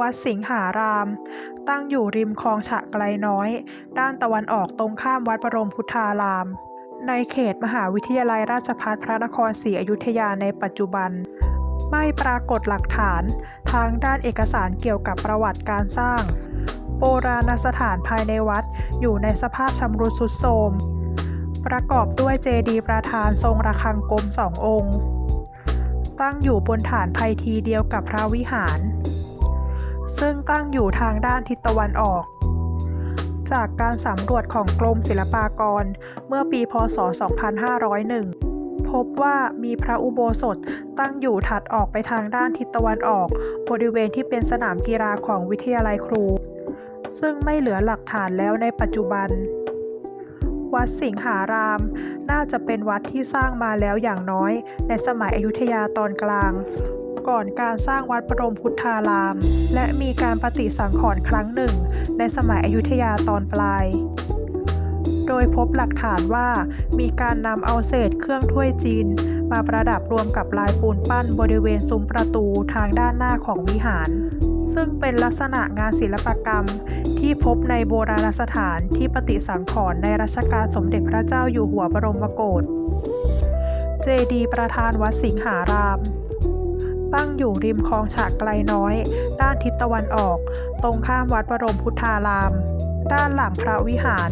วัดสิงหาราม ตั้งอยู่ริมคลองฉะไกลน้อย ด้านตะวันออกตรงข้ามวัดบรมพุทธาราม ในเขตมหาวิทยาลัยราชภัฏพระนครศรีอยุธยาในปัจจุบัน ไม่ปรากฏหลักฐานทางด้านเอกสารเกี่ยวกับประวัติการสร้าง โบราณสถานภายในวัดอยู่ในสภาพชำรุดทรุดโทรมประกอบด้วยเจดีย์ประธานทรงระฆังกลมสององค์ ตั้งอยู่บนฐานไพทีเดียวกับพระวิหาร ซึ่งตั้งอยู่ทางด้านทิศตะวันออก จากการสำรวจของกรมศิลปากร เมื่อปีพศ 2501 พบว่ามีพระอุโบสถตั้งอยู่ถัดออกไปทางด้านทิศตะวันออก บริเวณที่เป็นสนามกีฬาของวิทยาลัยครู ซึ่งไม่เหลือหลักฐานแล้วในปัจจุบันวัดสิงหาราม น่าจะเป็นวัดที่สร้างมาแล้วอย่างน้อย ในสมัยอยุธยาตอนกลาง ก่อนการสร้างวัดบรมพุทธาราม และมีการปฏิสังขรณ์ครั้งหนึ่ง ในสมัยอยุธยาตอนปลาย โดยพบหลักฐานว่ามีการนำเอาเศษเครื่องถ้วยจีน มาประดับรวมกับลายปูนปั้นบริเวณซุ้มประตูทางด้านหน้าของวิหาร ซึ่งเป็นลักษณะงานศิลปกรรมที่พบในโบราณสถานที่ปฏิสังขรณ์ในรัชกาลสมเด็จพระเจ้าอยู่หัวบรมโกศ เจดีประธานวัดสิงหาราม ตั้งอยู่ริมคลองฉะไกลน้อย ด้านทิศตะวันออก ตรงข้ามวัดบรมพุทธาราม ด้านหลังพระวิหาร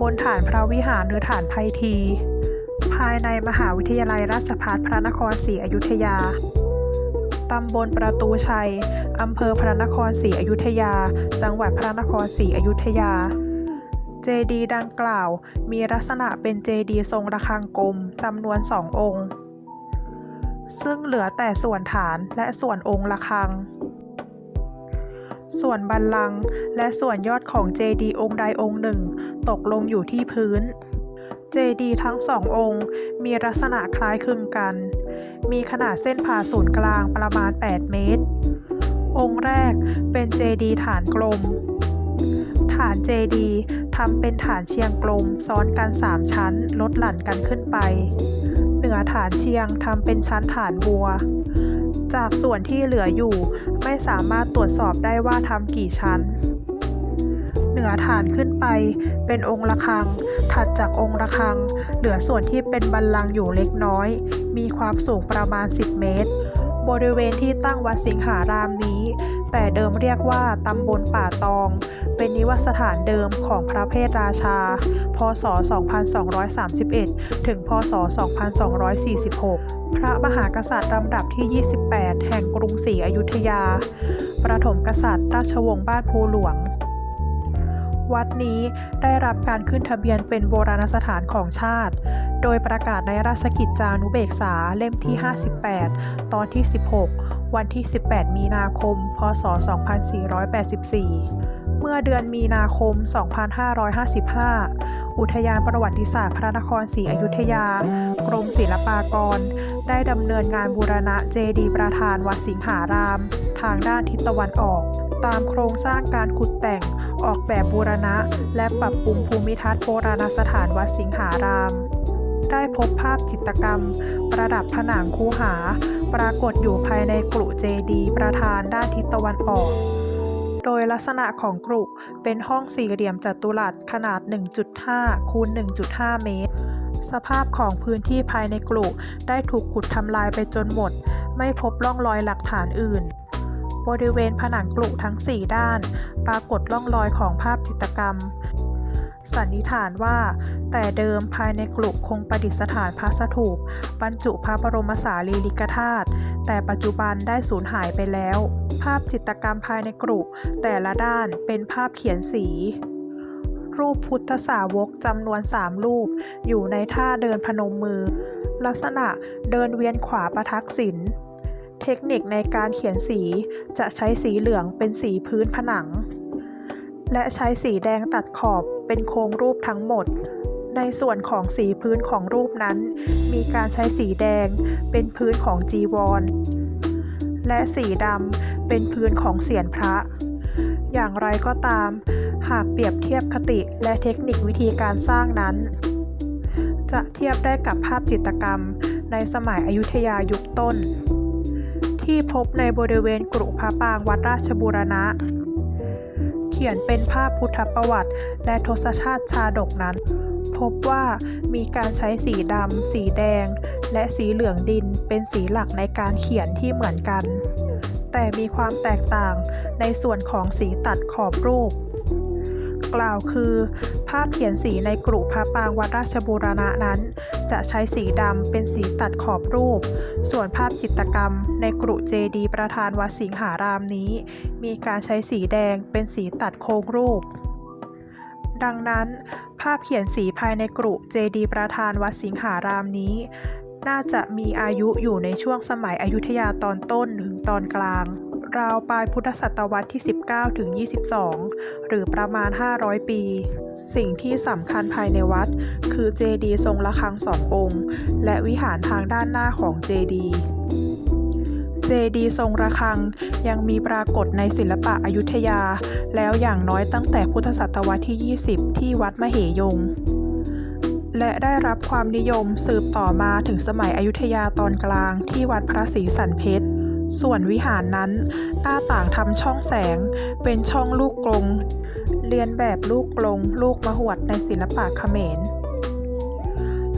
บนฐานพระวิหารหรือฐานไพที ภายในมหาวิทยาลัยราชภัฏพระนครศรีอยุธยา ตำบลประตูชัย อำเภอพระนครศรีอยุธยา จังหวัดพระนครศรีอยุธยา เจดีย์ดังกล่าวมีลักษณะเป็นเจดีย์ทรงระฆังกลมจำนวนสององค์ ซึ่งเหลือแต่ส่วนฐานและส่วนองค์ระฆัง ส่วนบัลลังและส่วนยอดของเจดีองค์ใดองค์หนึ่ง ตกลงอยู่ที่พื้น เจดีทั้งสององค์ มีลักษณะคล้ายคลึงกัน มีขนาดเส้นผ่าศูนย์กลางประมาณ 8 เมตร องค์แรกเป็นเจดีฐานกลม ฐานเจดีทำเป็นฐานเชียงกลมซ้อนกัน 3 ชั้นลดหลั่นกันขึ้นไป อฐานเชียงทำเป็นชั้นฐานบัว จากส่วนที่เหลืออยู่ไม่สามารถตรวจสอบได้ว่าทำกี่ชั้น เหนือฐานขึ้นไปเป็นองค์ระฆัง ถัดจากองค์ระฆัง เหลือส่วนที่เป็นบัลลังอยู่เล็กน้อย มีความสูงประมาณ 10 เมตร บริเวณที่ตั้งวัดสิงหารามนี้ แต่เดิมเรียกว่าตำบลป่าตอง เป็นนิวสถานเดิมของพระเพทราชา พศ 2231 ถึง พศ 2246 พระมหากษัตริย์ลำดับที่ 28 แห่งกรุงศรีอยุธยา ประถมกษัตริย์ราชวงศ์บ้านภูหลวงวัดนี้ได้รับการขึ้นทะเบียนเป็นโบราณสถานของชาติ โดยประกาศในราชกิจจานุเบกษาเล่มที่ 58 ตอนที่ 16 วันที่ 18 มีนาคม พศ 2484 เมื่อเดือนมีนาคม 2555 อุทยานประวัติศาสตร์พระนครศรีอยุธยา กรมศิลปากร ได้ดำเนินงานบูรณะเจดีย์ประธานวัดสิงหาราม ทางด้านทิศตะวันออก ตามโครงสร้างการขุดแต่งออกแบบบูรณะ และปรับปรุงภูมิทัศน์โบราณสถานวัดสิงหาราม ได้พบภาพจิตรกรรม ประดับผนังคูหา ปรากฏอยู่ภายในกรุเจดีประธานด้านทิศตะวันออก โดยลักษณะของกรุเป็นห้องสี่เหลี่ยมจัตุรัสขนาด 1.5 คูณ 1.5 เมตร สภาพของพื้นที่ภายในกรุได้ถูกขุดทำลายไปจนหมด ไม่พบร่องรอยหลักฐานอื่นบริเวณผนังกรุทั้ง 4 ด้าน ปรากฏร่องรอยของภาพจิตรกรรม สันนิษฐานว่า แต่เดิมภายในกรุคงประดิษฐานพระสถูปบรรจุพระบรมสารีริกธาตุแต่ปัจจุบันได้สูญหายไปแล้ว ภาพจิตรกรรมภายในกรุแต่ละด้านเป็นภาพเขียนสี รูปพุทธสาวกจำนวนสามรูป อยู่ในท่าเดินพนมมือ ลักษณะเดินเวียนขวาประทักษิณเทคนิคในการเขียนสีจะใช้สีเหลืองเป็นสีพื้นผนัง และใช้สีแดงตัดขอบเป็นโครงรูปทั้งหมด ในส่วนของสีพื้นของรูปนั้น มีการใช้สีแดงเป็นพื้นของจีวร และสีดำเป็นพื้นของเสียนพระ อย่างไรก็ตาม หากเปรียบเทียบคติและเทคนิควิธีการสร้างนั้น จะเทียบได้กับภาพจิตรกรรมในสมัยอยุธยายุคต้น ที่พบในบริเวณกรุพระปรางวัดราชบูรณะ ขียนเป็นภาพพุทธประวัติ และทศชาติชาดกนั้น พบว่ามีการใช้สีดำ สีแดง และสีเหลืองดินเป็นสีหลักในการเขียนที่เหมือนกัน แต่มีความแตกต่างในส่วนของสีตัดขอบรูป กล่าวคือ ภาพเขียนสีในกรุพระปรางวัดราชบูรณะนั้น จะใช้สีดำเป็นสีตัดขอบรูป ส่วนภาพจิตรกรรม ในกรุเจดีประธานวัดสิงหารามนี้ มีการใช้สีแดงเป็นสีตัดโค้งรูป ดังนั้น ภาพเขียนสีภายในกรุเจดีประธานวัดสิงหารามนี้ น่าจะมีอายุอยู่ในช่วงสมัยอยุธยาตอนต้นถึงตอนกลาง ราวปลายพุทธศตวรรษที่ 19 ถึง 22 หรือประมาณ 500 ปี สิ่งที่สำคัญภายในวัด คือเจดีย์ทรงระฆังสององค์ และวิหารทางด้านหน้าของเจดีย์เจดีย์ทรงระฆังยังมีปรากฏในศิลปะอยุธยา แล้วอย่างน้อยตั้งแต่พุทธศตวรรษที่ 20 ที่วัดมเหยง และได้รับความนิยมสืบต่อมาถึงสมัยอยุธยาตอนกลางที่วัดพระศรีสันเพชร ส่วนวิหารนั้น หน้าต่างทำช่องแสง เป็นช่องลูกกลง เรียนแบบลูกกลง ลูกมหวดในศิลปะเขมร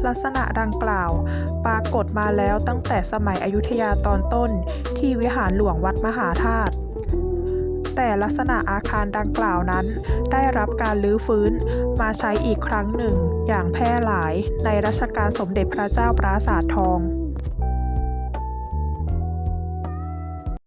ลักษณะดังกล่าว ปรากฏมาแล้วตั้งแต่สมัยอยุธยาตอนต้นที่วิหารหลวงวัดมหาธาตุแต่ลักษณะอาคารดังกล่าวนั้น ได้รับการลื้อฟื้นมาใช้อีกครั้งหนึ่ง อย่างแพร่หลายในรัชกาลสมเด็จพระเจ้าปราสาททอง